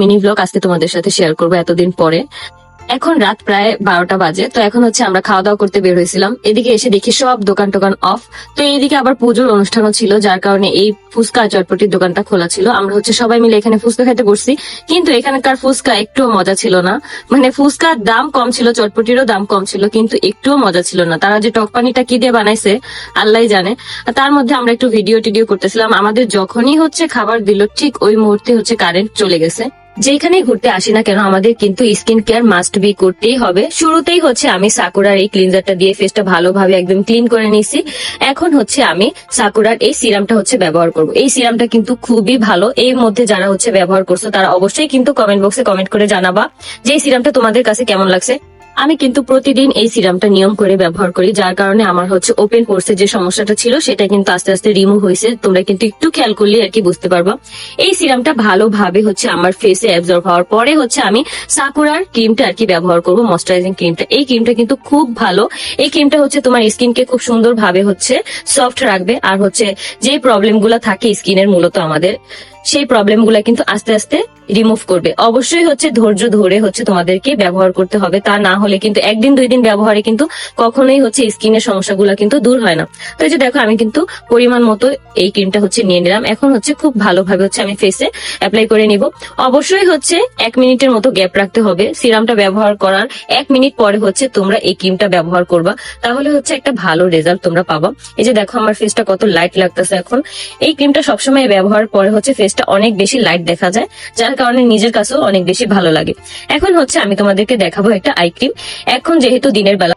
Mini blog আজকে তোমাদের সাথে শেয়ার করব এতদিন পরে। এখন রাত প্রায় বারোটা বাজে, তো এখন হচ্ছে আমরা খাওয়া দাওয়া করতে বের হয়েছিলাম। এদিকে এসে দেখি সব দোকান টোকান অফ তো এইদিকে আবার পুজোর অনুষ্ঠানও ছিল, যার কারণে এই ফুচকা চটপটির দোকানটা খোলা ছিল। আমরা হচ্ছে সবাই মিলে এখানে ফুচকা খেতে বসছি। কিন্তু এখানকার ফুচকা একটুও মজা ছিল না। মানে ফুচকার দাম কম ছিল, চটপটিরও দাম কম ছিল, কিন্তু একটুও মজা ছিল না। তারা যে টক পানিটা কি দিয়ে বানাইছে আল্লাহ জানে। তার মধ্যে আমরা একটু ভিডিও টিডিও করতেছিলাম। আমাদের যখনই হচ্ছে খাবার দিল, ঠিক ওই মুহূর্তে হচ্ছে কারেন্ট চলে গেছে। যেখানেই ঘুরতে আসি না কেন, আমাদের কিন্তু স্কিন কেয়ার মাস্ট বি করতেই হবে। শুরুতেই হচ্ছে আমি সাকুরার এই ক্লিনজারটা দিয়ে ফেসটা ভালোভাবে একদম ক্লিন করে নিছি এখন হচ্ছে আমি সাকুরার এই সিরামটা হচ্ছে ব্যবহার করব। এই সিরামটা কিন্তু খুবই ভালো। এর মধ্যে যারা হচ্ছে ব্যবহার করছ, তারা অবশ্যই কিন্তু কমেন্ট বক্সে কমেন্ট করে জানাবা যে সিরামটা তোমাদের কাছে কেমন লাগছে। আমি কিন্তু প্রতিদিন এই সিরামটা নিয়ম করে ব্যবহার করি, যার কারণে আমার হচ্ছে ওপেন পোর্সের যে সমস্যাটা ছিল, সেটা কিন্তু আস্তে আস্তে রিমুভ হয়েছে। তোমরা কিন্তু একটু খেয়াল করলে আর কি বুঝতে পারবা। এই সিরামটা ভালোভাবে হচ্ছে আমার ফেসে অ্যাবজর্ব হওয়ার পরে হচ্ছে আমি সাকুরার ক্রিমটা আর কি ব্যবহার করব ময়শ্চারাইজিং ক্রিমটা এই ক্রিমটা কিন্তু খুব ভালো। এই ক্রিমটা হচ্ছে তোমার স্কিনকে খুব সুন্দরভাবে হচ্ছে সফট রাখবে। আর হচ্ছে যে প্রবলেমগুলা থাকে স্কিনের মূলত আমাদের। সেই প্রবলেমগুলা কিন্তু আস্তে আস্তে রিমুভ করবে। অবশ্যই হচ্ছে ধৈর্য ধরে হচ্ছে তোমাদেরকে ব্যবহার করতে হবে। তা না হলে কিন্তু একদিন দুই দিন ব্যবহারে কিন্তু কখনোই হচ্ছে স্কিনের সমস্যাগুলো কিন্তু দূর হয় না। তো এই যে দেখো, আমি কিন্তু পরিমাণ মতো এই ক্রিমটা হচ্ছে নিয়ে নিলাম। এখন হচ্ছে খুব ভালোভাবে হচ্ছে আমি ফেসে অ্যাপ্লাই করে নিব। অবশ্যই হচ্ছে এক মিনিটের মতো গ্যাপ রাখতে হবে। সিরামটা ব্যবহার করার এক মিনিট পরে হচ্ছে তোমরা এই ক্রিমটা ব্যবহার করবা। তাহলে হচ্ছে একটা ভালো রেজাল্ট তোমরা পাবা। এই যে দেখো, আমার ফেসটা কত লাইট লাগতেছে এখন। এই ক্রিমটা সবসময় ব্যবহার পরে হচ্ছে ফেসটা অনেক বেশি লাইট দেখা যায়, যার কারণে নিজের কাছেও অনেক বেশি ভালো লাগে। এখন হচ্ছে আমি তোমাদেরকে দেখাবো একটা আই ক্রিম এখন যেহেতু দিনের বেলা